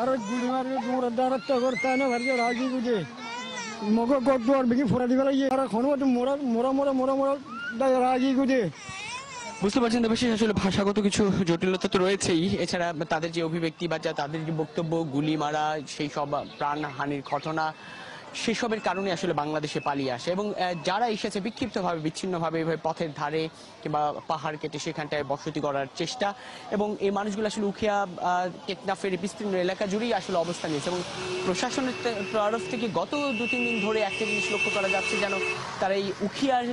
আর গুলি মারবে মোর দাঁড়াত করতে না ভারতীয় রাজি বুঝে। মগ গদ আর বিকি ফোড়া দিবে লাগে, আর খন মোরা মোরা মোরা মোরা মোরা রাজি বুঝে। বুঝতে পারছেন দেবাশিস আসলে ভাষাগত কিছু জটিলতা তো রয়েছেই। এছাড়া তাদের যে অভিব্যক্তি বা তাদের যে বক্তব্য, গুলি মারা, সেই সব প্রাণহানির ঘটনা সেসবের কারণে আসলে বাংলাদেশে পালিয়ে আসে এবং যারা এসেছে বিক্ষিপ্তভাবে, বিচ্ছিন্নভাবে এভাবে পথের ধারে কিংবা পাহাড় কেটে সেখানটায় বসতি করার চেষ্টা এবং এই মানুষগুলো আসলে উখিয়া টেকনাফের বিস্তীর্ণ এলাকা জুড়েই আসলে অবস্থান নিয়েছে এবং প্রশাসনের তরফ থেকে গত দু তিন দিন ধরে একটা জিনিস লক্ষ্য করা যাচ্ছে যেন তারা এই উখিয়ার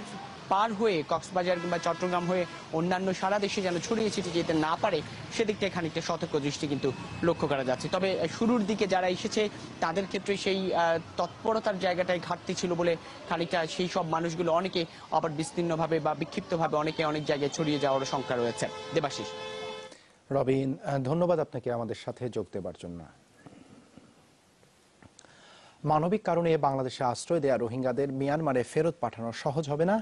পার হয়ে কক্সবাজার কিংবা চট্টগ্রাম হয়ে অন্যান্য সারা দেশে যেন ছড়িয়ে ছিটিয়ে যেতে না পারে, সেদিকটা খানিকটা সতর্ক দৃষ্টি কিন্তু লক্ষ্য করা যাচ্ছে। তবে শুরুর দিকে যারা এসেছে, তাদের ক্ষেত্রে সেই তৎপরতার জায়গাটায় ঘাটতি ছিল বলে খানিকটা সেই সব মানুষগুলো অনেকে আবার বিস্তীর্ণভাবে বা বিক্ষিপ্তভাবে অনেকে অনেক জায়গায় ছড়িয়ে যাওয়ারও শঙ্কা রয়েছে। দেবাশিস। রবিন ধন্যবাদ আপনাকে আমাদের সাথে যোগ দেবার জন্য। মানবিক কারণে বাংলাদেশে আশ্রয় দেয়া রোহিঙ্গাদের মিয়ানমারে ফেরত পাঠানো সহজ হবে না?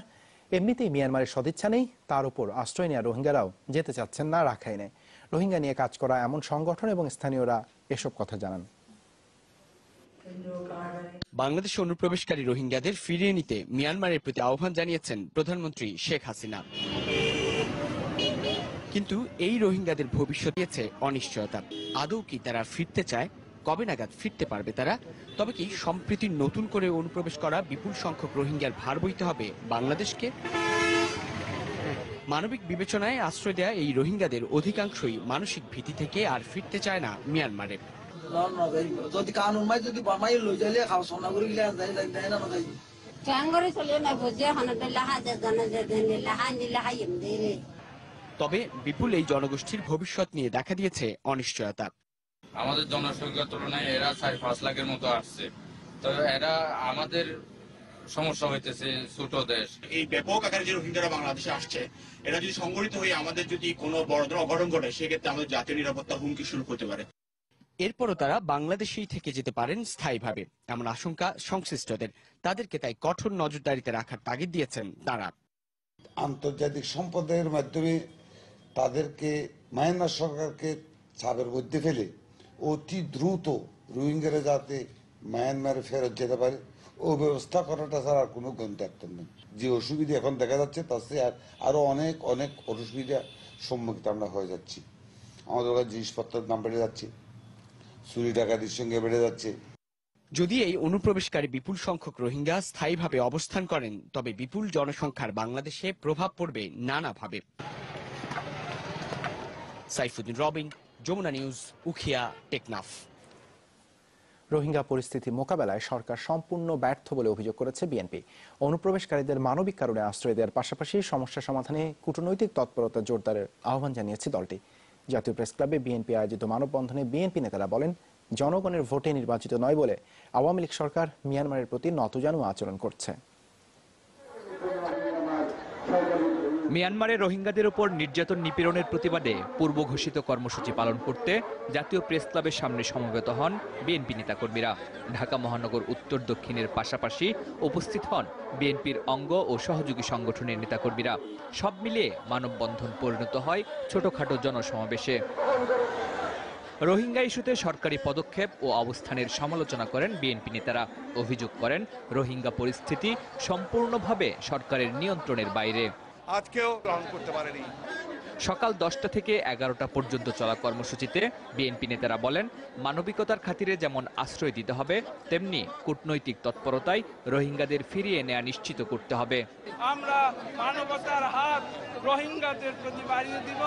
এমনিতেই মিয়ানমারের সদিচ্ছা নেই, তার উপর আশ্রয় নেওয়া রোহিঙ্গারাও যেতে চাচ্ছেন না রাখাইনে। রোহিঙ্গা নিয়ে কাজ করা এমন সংগঠন এবং স্থানীয়রা এসব কথা জানান। বাংলাদেশে অনুপ্রবেশকারী রোহিঙ্গাদের ফিরিয়ে নিতে মিয়ানমারের প্রতি আহ্বান জানিয়েছেন প্রধানমন্ত্রী শেখ হাসিনা। কিন্তু এই রোহিঙ্গাদের ভবিষ্যৎ দিয়েছে অনিশ্চয়তা। আদৌ কি তারা ফিরতে চায়? কবে নাগাদ ফিরতে পারবে তারা? তবে কি সম্প্রীতি নতুন করে অনুপ্রবেশ করা বিপুল সংখ্যক রোহিঙ্গার ভার বইতে হবে বাংলাদেশকে? মানবিক বিবেচনায় আশ্রয় দেয়া এই রোহিঙ্গাদের অধিকাংশই মানসিক ভীতি থেকে আর ফিরতে চায় না মিয়ানমারে। যদি কানুন মাই বামাই লই যাইলে খাওয়া সোনা করে গিলে যাই যাই যাই না যাই তবে বিপুল এই জনগোষ্ঠীর ভবিষ্যৎ নিয়ে দেখা দিয়েছে অনিশ্চয়তা। আমাদের জনসংখ্যার তুলনায় এরা চার পাঁচ লাখের মতো আসছে। তো এরা আমাদের সমস্যা হইতেছে ছোট দেশ। এই ব্যাপক আকারে যে রোহিঙ্গারা বাংলাদেশে আসছে এরা যদি সংগঠিত হয়ে আমাদের যদি কোনো বড় ধরনের অঘটন ঘটে সেক্ষেত্রে আমাদের জাতীয় নিরাপত্তা হুমকি শুরু হতে পারে। এরপরও তারা বাংলাদেশেই থেকে যেতে পারেন স্থায়ীভাবে। এমন আশঙ্কা সংশ্লিষ্টদের। তাদেরকে তাই কঠোর নজরদারিতে রাখার তাগিদ দিয়েছেন তারা। আন্তর্জাতিক সম্প্রদায়ের মাধ্যমে তাদেরকে মায়ানমার সরকারকে চাপের মধ্যে ফেলে অতি দ্রুত রোহিঙ্গারা যাতে মায়ানমারে ফেরত যেতে পারে, ও ব্যবস্থা করাটা ছাড়া আর কোনো গন্তব্য নেই। যে অসুবিধা এখন দেখা যাচ্ছে, তার চেয়ে আর- আরও অনেক অনেক অসুবিধা সম্মুখীন আমরা হয়ে যাচ্ছি। আমাদের ওখানে জিনিসপত্রের দাম বেড়ে যাচ্ছে, চুরি ডাকাতির সঙ্গে বেড়ে যাচ্ছে। যদি এই অনুপ্রবেশকারী বিপুল সংখ্যক রোহিঙ্গা স্থায়ীভাবে অবস্থান করেন, তবে বিপুল জনসংখ্যার বাংলাদেশে প্রভাব পড়বে নানাভাবে। সাইফুদ্দিন রবিন যমুনা নিউজ, উখিয়া টেকনাফ। রোহিঙ্গা পরিস্থিতি মোকাবেলায় সরকার সম্পূর্ণ ব্যর্থ বলে অভিযোগ করেছে বিএনপি। অনুপ্রবেশকারীদের মানবিক কারণে আশ্রয় দেওয়ার পাশাপাশি সমস্যা সমাধানে কূটনৈতিক তৎপরতা জোরদারের আহ্বান জানিয়েছে দলটি। জাতীয় প্রেস ক্লাবে বিএনপি আয়োজিত মানববন্ধনে বিএনপি নেতারা বলেন, জনগণের ভোটে নির্বাচিত নয় বলে আওয়ামী লীগ সরকার মিয়ানমারের প্রতি নতজানু আচরণ করছে। মিয়ানমারে রোহিঙ্গাদের উপর নির্যাতন নিপীড়নের প্রতিবাদে পূর্ব ঘোষিত কর্মসূচি পালন করতে জাতীয় প্রেস ক্লাবের সামনে সমবেত হন বিএনপি নেতাকর্মীরা। ঢাকা মহানগর উত্তর দক্ষিণের পাশাপাশি উপস্থিত হন বিএনপির অঙ্গ ও সহযোগী সংগঠনের নেতাকর্মীরা। সব মিলিয়ে মানববন্ধন পরিণত হয় ছোটখাটো জনসমাবেশে। রোহিঙ্গা ইস্যুতে সরকারি পদক্ষেপ ও অবস্থানের সমালোচনা করেন বিএনপি নেতারা। অভিযোগ করেন, রোহিঙ্গা পরিস্থিতি সম্পূর্ণভাবে সরকারের নিয়ন্ত্রণের বাইরে। আজকেও গ্রহণ করতে পারেনি। সকাল দশটা থেকে এগারোটা পর্যন্ত চলা কর্মসূচিতে বিএনপি নেতারা বলেন মানবিকতার খাতিরে যেমন আশ্রয় দিতে হবে তেমনি কূটনৈতিক তৎপরতায় রোহিঙ্গাদের ফিরিয়ে নেওয়া নিশ্চিত করতে হবে। আমরা মানবতার হাত রোহিঙ্গাদের প্রতি বাড়িয়ে দিব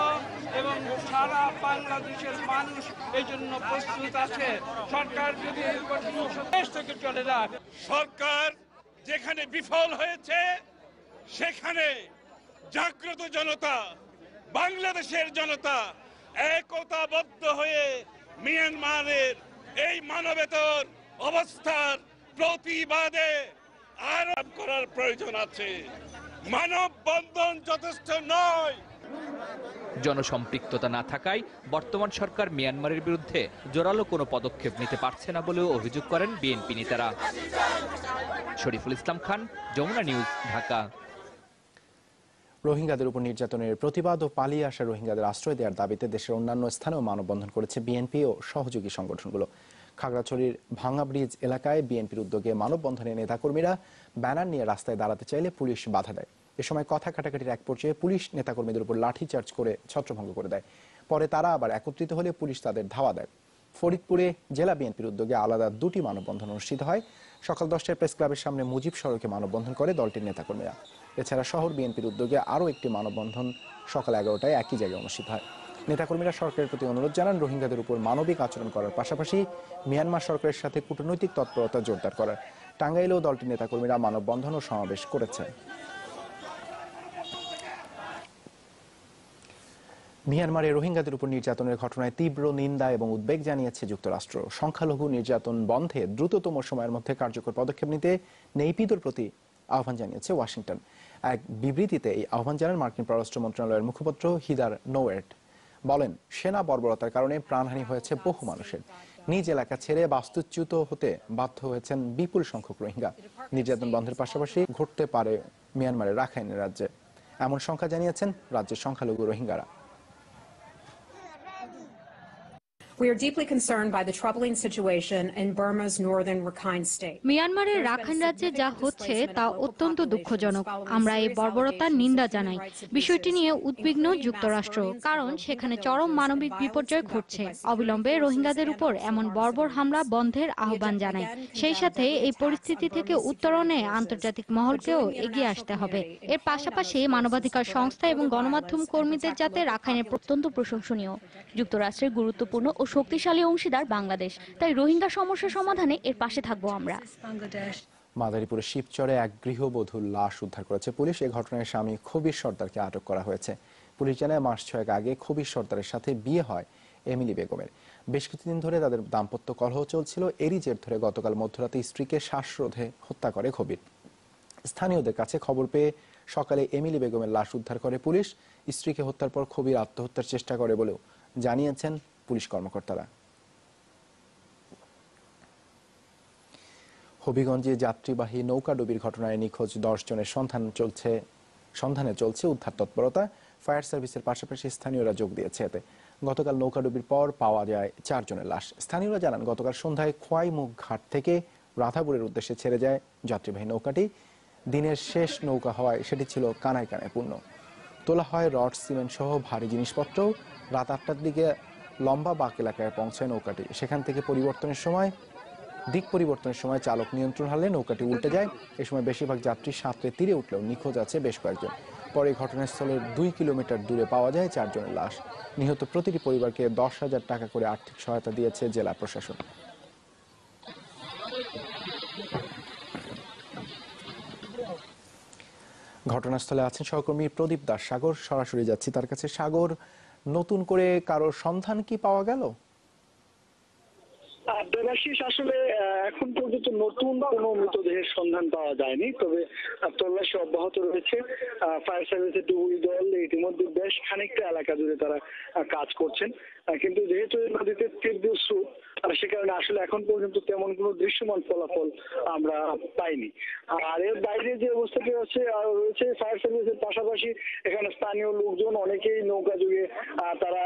এবং সারা বাংলাদেশের মানুষ এই জন্য প্রস্তুত আছে। সরকার যদি এই কঠিন দেশ থেকে চলে যাক সরকার যেখানে বিফল হয়েছে সেখানে জাগ্রত জনতা, বাংলাদেশের জনতা একতাবদ্ধ হয়ে মিয়ানমারের এই মানবেতর অবস্থার প্রতিবাদে আরোপ করার প্রয়োজন আছে। মানব বন্ধন যথেষ্ট নয়। জনসম্পৃক্ততা না থাকায় বর্তমান সরকার মিয়ানমারের বিরুদ্ধে জোরালো কোনো পদক্ষেপ নিতে পারছে না বলেও অভিযোগ করেন বিএনপি নেতারা। শরীফুল ইসলাম খান, যমুনা নিউজ, ঢাকা। রোহিঙ্গাদের উপর নির্যাতনের প্রতিবাদ ও পালিয়ে আসা রোহিঙ্গাদের আশ্রয় দেওয়ার দাবিতে দেশের অন্যান্য স্থানেও মানববন্ধন করেছে বিএনপি ও সহযোগী সংগঠনগুলো। খাগড়াছড়ির ভাঙা ব্রিজ এলাকায় বিএনপির উদ্যোগে মানববন্ধনে নেতাকর্মীরা ব্যানার নিয়ে রাস্তায় দাঁড়াতে চাইলে পুলিশ বাধা দেয়। এ সময় কথা কাটাকাটির এক পর্যায়ে পুলিশ নেতাকর্মীদের উপর লাঠিচার্জ করে ছত্রভঙ্গ করে দেয়। পরে তারা আবার একত্রিত হলে পুলিশ তাদের ধাওয়া দেয়। ফরিদপুরে জেলা বিএনপির উদ্যোগে আলাদা দুটি মানববন্ধন অনুষ্ঠিত হয়। সকাল দশটায় প্রেস ক্লাবের সামনে মুজিব সড়কে মানববন্ধন করে দলটির নেতাকর্মীরা। এছাড়া শহর বিএনপির উদ্যোগে আরও একটি মানববন্ধন সকাল এগারোটায় একই জায়গায় অনুষ্ঠিত হয়। নেতাকর্মীরা সরকারের প্রতি অনুরোধ জানান, রোহিঙ্গাদের উপর মানবিক আচরণ করার পাশাপাশি মিয়ানমার সরকারের সাথে কূটনৈতিক তৎপরতা জোরদার করার। টাঙ্গাইলেও দলটির নেতাকর্মীরা মানববন্ধন ও সমাবেশ করেছে মিয়ানমারে রোহিঙ্গাদের উপর নির্যাতনের ঘটনায় তীব্র নিন্দা এবং উদ্বেগ জানিয়েছে যুক্তরাষ্ট্র। সংখ্যালঘু নির্যাতন বন্ধে দ্রুততম সময়ের মধ্যে কার্যকর পদক্ষেপ নিতে নেইপিদোর প্রতি আহ্বান জানিয়েছে ওয়াশিংটন। এক বিবৃতিতে এই আহ্বান জানান মার্কিন পররাষ্ট্র মন্ত্রণালয়ের মুখপাত্র হিদার নোয়েট বলেন, সেনা বর্বরতার কারণে প্রাণহানি হয়েছে বহু মানুষের। নিজ এলাকা ছেড়ে বাস্তুচ্যুত হতে বাধ্য হয়েছেন বিপুল সংখ্যক রোহিঙ্গা। নির্যাতন বন্ধের পাশাপাশি ঘটতে পারে মিয়ানমারের রাখাইনের রাজ্যে। এমন সংখ্যা জানিয়েছেন রাজ্যের সংখ্যালঘু রোহিঙ্গারা। We are deeply concerned by the troubling situation in Burma's northern Rakhine state. মিয়ানমারের রাখাইন রাজ্যে যা হচ্ছে তা অত্যন্ত দুঃখজনক। আমরা এই বর্বরতার নিন্দা জানাই। বিষয়টি নিয়ে উদ্বিগ্ন যুক্তরাষ্ট্র কারণ সেখানে চরম মানবিক বিপর্যয় ঘটছে। অবিলম্বে রোহিঙ্গাদের উপর এমন বর্বর হামলা বন্ধের আহ্বান জানাই। সেই সাথে এই পরিস্থিতি থেকে উত্তরণে আন্তর্জাতিক মহলকেও এগিয়ে আসতে হবে। এর পাশাপাশি মানবাধিকার সংস্থা এবং গণমাধ্যম কর্মীদের যাতে রাখাইনের অত্যন্ত প্রশংসনীয়। যুক্তরাষ্ট্রের গুরুত্বপূর্ণ ও শক্তিশালী অংশীদার বাংলাদেশ। তাই রোহিঙ্গা সমস্যা সমাধানে এর পাশে থাকব আমরা। মাদারীপুরের শিবচরে এক গৃহবধূর লাশ উদ্ধার করেছে পুলিশ। এ ঘটনায় স্বামী খবির সর্দারকে আটক করা হয়েছে। পুলিশ জানায়, মাস ছয়েক আগে খবির সর্দারের সাথে বিয়ে হয় এমিলি বেগমের। বেশ কিছুদিন ধরে তাদের দাম্পত্য কলহ চলছিল। এরই জের ধরে গতকাল মধ্যরাতে স্ত্রীকে শ্বাসরোধে হত্যা করে খবির। স্থানীয়দের কাছে খবর পেয়ে সকালে এমিলি বেগমের লাশ উদ্ধার করে পুলিশ। স্ত্রীকে হত্যার পর খবির আত্মহত্যার চেষ্টা করে বলেও জানিয়েছেন পুলিশ কর্মকর্তারা। হবিগঞ্জে যাত্রীবাহী নৌকাডুবির ঘটনায় নিখোঁজ দশ জনের সন্ধান চলছে, সন্ধানে চলছে উদ্ধার তৎপরতা। ফায়ার সার্ভিসের পাশাপাশি স্থানীয়রা যোগ দিয়েছে এতে। গতকাল নৌকাডুবির পর পাওয়া যায় চারজনের লাশ। স্থানীয়রা জানান, গতকাল সন্ধ্যায় খোয়াইমুখ ঘাট থেকে রাধাপুরের উদ্দেশ্যে ছেড়ে যায় যাত্রীবাহী নৌকাটি। দিনের শেষ নৌকা হওয়ায় সেটি ছিল কানায় কানায় পূর্ণ। তোলা হয় রড, সিমেন্ট সহ ভারী জিনিসপত্র। রাত আটটার দিকে লম্বা বাক এলাকায় পৌঁছায় নৌকাটি। সেখান থেকে পরিবর্তনের সময়, দিক পরিবর্তনের সময় চালক নিয়ন্ত্রণ হারলে নৌকাটি উল্টে যায়। এ সময় বেশিরভাগ যাত্রী সাঁতরে তীরে উঠলেও নিখোঁজ আছে বেশ কয়েকজন। পরে ঘটনাস্থলের দুই কিলোমিটার দূরে পাওয়া যায় চারজনের লাশ। নিহত প্রতিটি পরিবারকে দশ হাজার টাকা করে আর্থিক সহায়তা দিয়েছে জেলা প্রশাসন। ঘটনাস্থলে আছেন সহকর্মী প্রদীপ দাস সাগর। সরাসরি যাচ্ছি তার কাছে। সাগর নতুন করে কারোর সন্ধান কি পাওয়া গেল? দেবাশিস আসলে এখন পর্যন্ত নতুন কোনো মৃতদেহের সন্ধান পাওয়া যায়নি, তবে তল্লাশি অব্যাহত রয়েছে। ফায়ার সার্ভিসের দুই দল ইতিমধ্যে বেশ খানিকটা এলাকা জুড়ে তারা কাজ করছেন। কিন্তু যেহেতু নদীতে তীব্র স্রোত সে কারণে আসলে এখন পর্যন্ত তেমন কোনো দৃশ্যমান ফলাফল আমরা পাইনি। আর এর বাইরে যে অবস্থাটি আর রয়েছে ফায়ার সার্ভিসের পাশাপাশি এখানে স্থানীয় লোকজন অনেকেই নৌকা যুগে তারা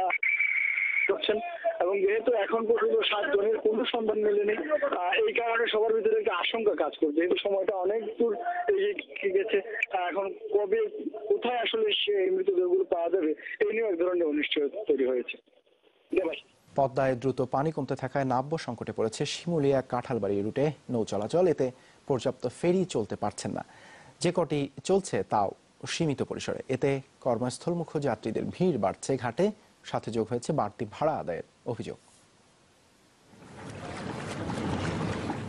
করছেন এবং যেহেতু এখন পর্যন্ত সাত জনের কোনো সন্ধান মেলেনি এই কারণে সবার ভিতরে একটা আশঙ্কা কাজ করছে। যেহেতু সময়টা অনেক দূর এগিয়ে গেছে এখন কবে, কোথায় আসলে সেই মৃতদেহগুলো পাওয়া যাবে এই নিয়ে এক ধরনের অনিশ্চয়তা তৈরি হয়েছে। দেবাশিস। পদ্মায় দ্রুত পানি কমতে থাকায় নাব্য সংকটে পড়েছে শিমুলিয়া কাঁঠালবাড়ি রুটে নৌ চলাচল। এতে পর্যাপ্ত ফেরি চলতে পারছেন না। যে কটি চলছে তাও সীমিত পরিসরে। এতে কর্মস্থলমুখ যাত্রীদের ভিড় বাড়ছে ঘাটে। সাথে যোগ হয়েছে বাড়তি ভাড়া আদায়ের অভিযোগ।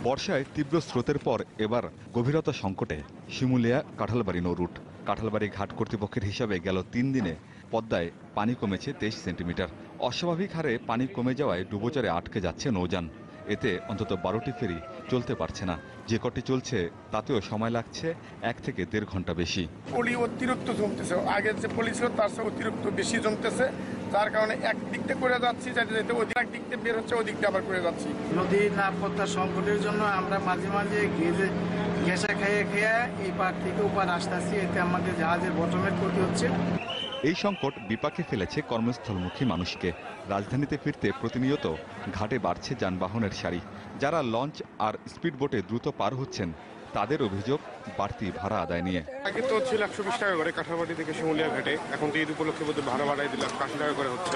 বর্ষায় তীব্র স্রোতের পর এবার গভীরতা সংকটে শিমুলিয়া কাঁঠালবাড়ি নৌ রুট। কাঁঠালবাড়ি ঘাট কর্তৃপক্ষের হিসাবে গেল তিন দিনে পদ্মায় পানি কমেছে তেইশ সেন্টিমিটার। অস্বাভাবিক হারে পানি কমে যাওয়ায় ডুবোচরে আটকে যাচ্ছে নৌযান। এতে অন্তত বারোটি ফেরি চলতে পারছে না। যে কটি চলছে তাতেও সময় লাগছে এক থেকে দেড় ঘণ্টা বেশি। পলি অতিরিক্ত জমতেছে। আগের যে পলি ছিল তার চেয়ে অতিরিক্ত বেশি জমতেছে। যার কারণে এক দিক দিয়ে করে যাচ্ছি যাতে যেতে ওই এক দিক দিয়ে বের হচ্ছে ওই দিক দিয়ে আবার করে যাচ্ছি। নদীর নিরাপত্তা সংকটের জন্য আমরা মাঝে মাঝে গেজে ঘেঁষা খেয়ে খেয়ে এই পার থেকে ওপার আসতেছি। এতে আমাদের জাহাজের বটমের ক্ষতি হচ্ছে। এই সংকট বিপাকে ফেলেছে কর্মস্থলমুখী মানুষকে। রাজধানীতে ফিরতে প্রতিনিয়ত ঘাটে বাড়ছে যানবাহনের সারি। যারা লঞ্চ আর স্পিডবোটে দ্রুত পার হচ্ছেন তাদের অভিযোগ বাড়তি ভাড়া আদায় নিয়ে। আগে তো ছিল একশো বিশ টাকা করে কাঁঠালবাড়ি থেকে শিমুলিয়া ঘাটে। এখন তো ঈদ উপলক্ষে বোধহয় ভাড়া বাড়াই দিলাম আশি টাকা করে হচ্ছে।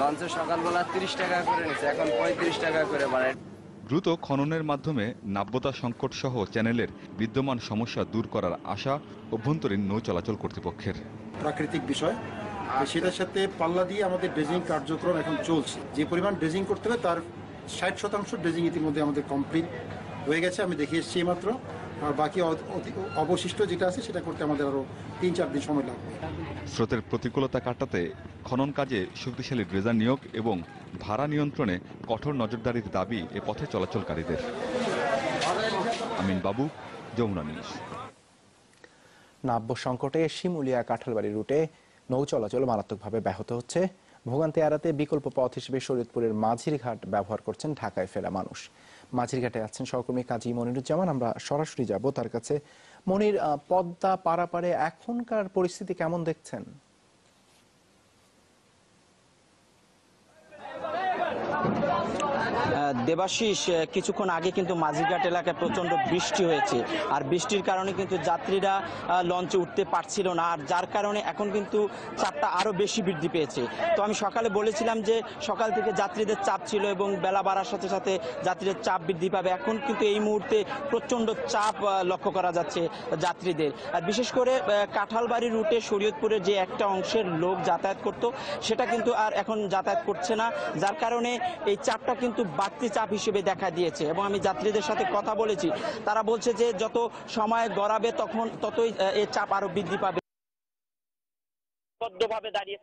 লঞ্চে সকালবেলা তিরিশ টাকা করে নিচ্ছে এখন পঁয়ত্রিশ টাকা করে বাড়ায় দ্রুত খননের মাধ্যমে নাব্যতা সংকট সহ চ্যানেলের বিদ্যমান সমস্যা দূর করার আশা অভ্যন্তরীণ নৌ চলাচল কর্তৃপক্ষের। প্রাকৃতিক বিষয়। তো সেটার সাথে পাল্লা দিয়ে আমাদের ড্রেজিং কার্যক্রম এখন চলছে। যে পরিমাণ ড্রেজিং করতে হবে, তার ষাট শতাংশ ড্রেজিং ইতিমধ্যে আমাদের কমপ্লিট হয়ে গেছে। আমি দেখে এসেছি মাত্র আর বাকি অবশিষ্ট যেটা আছে সেটা করতে আমাদের আরও তিন চার দিন সময় লাগবে। স্রোতের প্রতিকূলতা কাটাতে খনন কাজে শক্তিশালী ড্রেজার নিয়োগ এবং ভাড়া নিয়ন্ত্রণে কঠোর নজরদারির দাবি এ পথে চলাচলকারীদের। আমিন বাবু যমুনা নিউজ। নাব্য সংকটে শিমুলিয়া কাঁঠালবাড়ি রুটে নৌ চলাচল মারাত্মকভাবে ব্যাহত হচ্ছে। ভোগান্তি এড়াতে বিকল্প পথ হিসেবে শরীয়তপুরের মাঝির ঘাট ব্যবহার করছেন ঢাকায় ফেরা মানুষ। মাঝির ঘাটে আছেন সহকর্মী কাজী মনিরুজ্জামান। আমরা সরাসরি যাব তার কাছে। মনির পদ্মা পারাপারে এখনকার পরিস্থিতি কেমন দেখছেন? দেবাশিস কিছুক্ষণ আগে কিন্তু মাঝিঘাট এলাকায় প্রচণ্ড বৃষ্টি হয়েছে। আর বৃষ্টির কারণে কিন্তু যাত্রীরা লঞ্চে উঠতে পারছিল না। আর যার কারণে এখন কিন্তু চাপটা আরও বেশি বৃদ্ধি পেয়েছে। তো আমি সকালে বলেছিলাম যে, সকাল থেকে যাত্রীদের চাপ ছিল এবং বেলা বাড়ার সাথে সাথে যাত্রীদের চাপ বৃদ্ধি পাবে। এখন কিন্তু এই মুহূর্তে প্রচণ্ড চাপ লক্ষ্য করা যাচ্ছে যাত্রীদের। আর বিশেষ করে কাঁঠালবাড়ি রুটে শরীয়তপুরের যে একটা অংশের লোক যাতায়াত করত, সেটা কিন্তু আর এখন যাতায়াত করছে না। যার কারণে এই চাপটা কিন্তু বাড়তি চাপ হিসেবে দেখা দিয়েছে এবং আমি যাত্রীদের সাথে কথা বলেছি। তারা বলছে যে যত সময় গড়াবে তখন ততই এর চাপ আরও বৃদ্ধি পাবে। দাঁড়িয়ে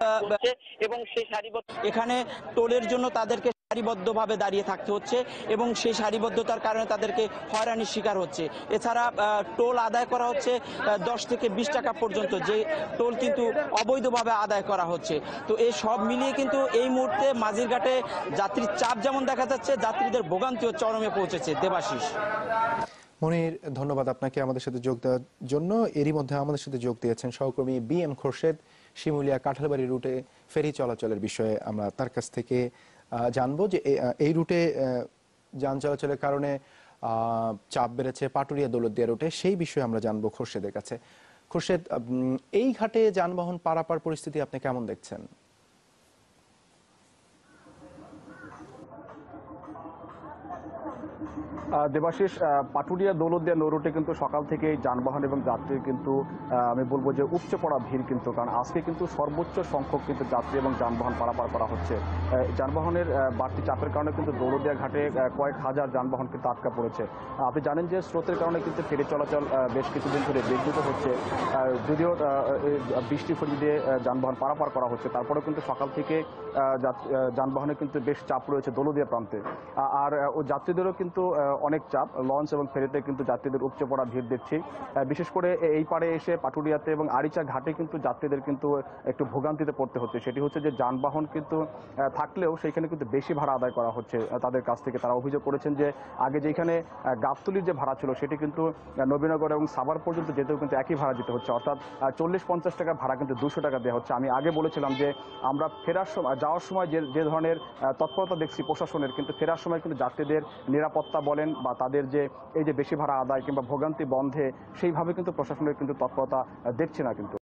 এবং সেই সারিবদ্ধ এখানে টোলের জন্য তাদেরকে সারিবদ্ধভাবে দাঁড়িয়ে থাকতে হচ্ছে এবং সেই সারিবদ্ধতার কারণে তাদেরকে হয়রানির শিকার হচ্ছে। এছাড়া টোল আদায় করা হচ্ছে দশ থেকে বিশ টাকা পর্যন্ত। যে টোল কিন্তু অবৈধভাবে আদায় করা হচ্ছে। তো এই সব মিলিয়ে কিন্তু এই মুহূর্তে মাঝিরঘাটে যাত্রীর চাপ যেমন দেখা যাচ্ছে, যাত্রীদের ভোগান্তিও চরমে পৌঁছেছে। দেবাশিস। মনির, ধন্যবাদ আপনাকে আমাদের সাথে যোগ দেওয়ার জন্য। এরই মধ্যে আমাদের সাথে যোগ দিয়েছেন সহকর্মী বি এম খোরশেদ। শিমুলিয়া কাঁঠালবাড়ি রুটে ফেরি চলাচলের বিষয়ে আমরা তার কাছ থেকে জানব যে এই রুটে যান চলাচলের কারণে চাপ বেড়েছে পাটুরিয়া দৌলতদিয়া রুটে, সেই বিষয়ে আমরা জানব খোরশেদের কাছে। খোরশেদ এই ঘাটে যানবাহন পারাপার পরিস্থিতি আপনি কেমন দেখছেন? দেবাশিস পাটুরিয়া দৌলতদিয়া নৌরুটে কিন্তু সকাল থেকে যানবাহন এবং যাত্রীর কিন্তু আমি বলব যে উপচে পড়া ভিড় কিন্তু, কারণ আজকে কিন্তু সর্বোচ্চ সংখ্যক কিন্তু যাত্রী এবং যানবাহন পারাপার করা হচ্ছে। যানবাহনের বাড়তি চাপের কারণে কিন্তু দৌলতদিয়া ঘাটে কয়েক হাজার যানবাহন কিন্তু আটকা পড়েছে। আপনি জানেন যে স্রোতের কারণে কিন্তু ফেরি চলাচল বেশ কিছুদিন ধরে বিঘ্নিত হচ্ছে। যদিও বৃষ্টি ফলি দিয়ে যানবাহন পারাপার করা হচ্ছে, তারপরেও কিন্তু সকাল থেকে যানবাহনে কিন্তু বেশ চাপ রয়েছে দৌলদিয়া প্রান্তে। আর, ও যাত্রীদেরও কিন্তু অনেক চাপ। লঞ্চ এবং ফেরিতে কিন্তু যাত্রীদের উপচে পড়া ভিড় দেখছি। বিশেষ করে এই পারে এসে পাটুরিয়াতে এবং আরিচা ঘাটে কিন্তু যাত্রীদের কিন্তু একটু ভোগান্তিতে পড়তে হচ্ছে। সেটি হচ্ছে যে যানবাহন কিন্তু থাকলেও সেখানে কিন্তু বেশি ভাড়া আদায় করা হচ্ছে তাদের কাছ থেকে। তারা অভিযোগ করেছেন যে আগে যেখানে আহ, গাবতলির যে ভাড়া ছিল সেটি কিন্তু নবীনগর এবং সাভার পর্যন্ত যেতেও কিন্তু একই ভাড়া দিতে হচ্ছে। অর্থাৎ চল্লিশ পঞ্চাশ টাকা ভাড়া কিন্তু দুশো টাকা দেওয়া হচ্ছে। আমি আগে বলেছিলাম যে আমরা ফেরার সময় যাওয়ার সময় যে যে ধরনের তৎপরতা দেখছি প্রশাসনের কিন্তু ফেরার সময় কিন্তু যাত্রীদের নিরাপত্তা বলেন বা তাদের যে এই যে বেশি ভাড়া আদায় কিংবা ভোগান্তি বন্ধে সেইভাবে কিন্তু প্রশাসনের কিন্তু তৎপরতা দেখছে না কিন্তু।